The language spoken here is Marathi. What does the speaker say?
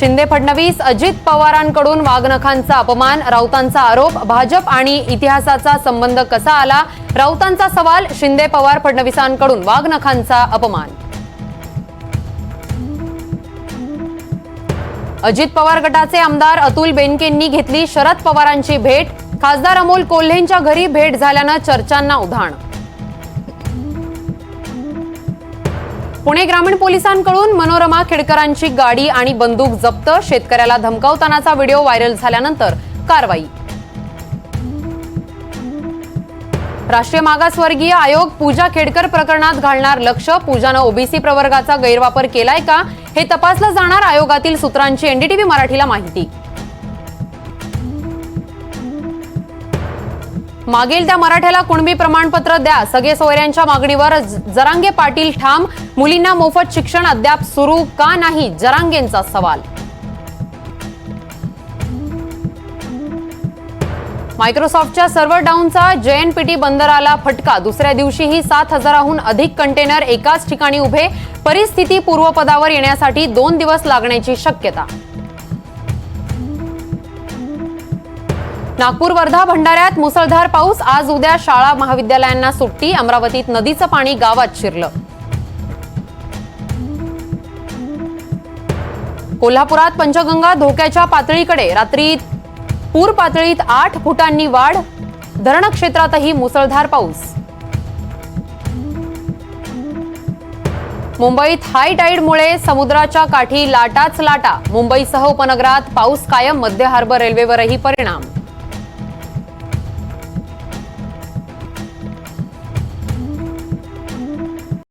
शिंदे फडणवीस अजित पवारांकडून वाघनखांचा अपमान राऊतांचा आरोप भाजप आणि इतिहासाचा संबंध कसा आला? राऊतांचा सवाल शिंदे पवार फडणवीसांकडून वाघनखांचा अपमान. अजित पवार गटाचे आमदार अतुल बेनकेंनी घेतली शरद पवारांची भेट. खासदार अमोल कोल्हेंच्या घरी भेट झाल्यानं चर्चांना उधाण पुणे ग्रामीण पोलिसांकडून मनोरमा खेडकरांची गाडी आणि बंदूक जप्त. शेतकऱ्याला धमकावतानाचा व्हिडिओ व्हायरल झाल्यानंतर कारवाई. राष्ट्रीय मागासवर्गीय आयोग पूजा खेडकर प्रकरणात घालणार लक्ष. पूजानं ओबीसी प्रवर्गाचा गैरवापर केलाय का? हे तपासलं जाणार आयोगातील सूत्रांची एनडीटीव्ही मराठीला माहिती. मागील त्या मराठ्याला कुणबी प्रमाणपत्र द्या. सगळे सोयऱ्यांच्या मागणीवर जरांगे पाटील ठाम. मुलींना मोफत शिक्षण अद्याप सुरू का नाही? जरांगेंचा सवाल. मायक्रोसॉफ्टच्या सर्व्हर डाऊनचा जेएनपीटी बंदराला फटका. दुसऱ्या दिवशीही सात हजाराहून अधिक कंटेनर एकाच ठिकाणी उभे. परिस्थिती पूर्वपदावर येण्यासाठी दोन दिवस लागण्याची शक्यता. नागपूर वर्धा भंडाऱ्यात मुसळधार पाऊस. आज उद्या शाळा महाविद्यालयांना सुट्टी. अमरावतीत नदीचं पाणी गावात शिरलं. कोल्हापुरात पंचगंगा धोक्याच्या पातळीकडे. रात्री पूर पातळीत आठ फुटांनी वाढ. धरण क्षेत्रातही मुसळधार पाऊस. मुंबईत हाय टाईडमुळे समुद्राच्या काठी लाटाच लाटा. मुंबईसह उपनगरात पाऊस कायम. मध्य हार्बर रेल्वेवरही परिणाम.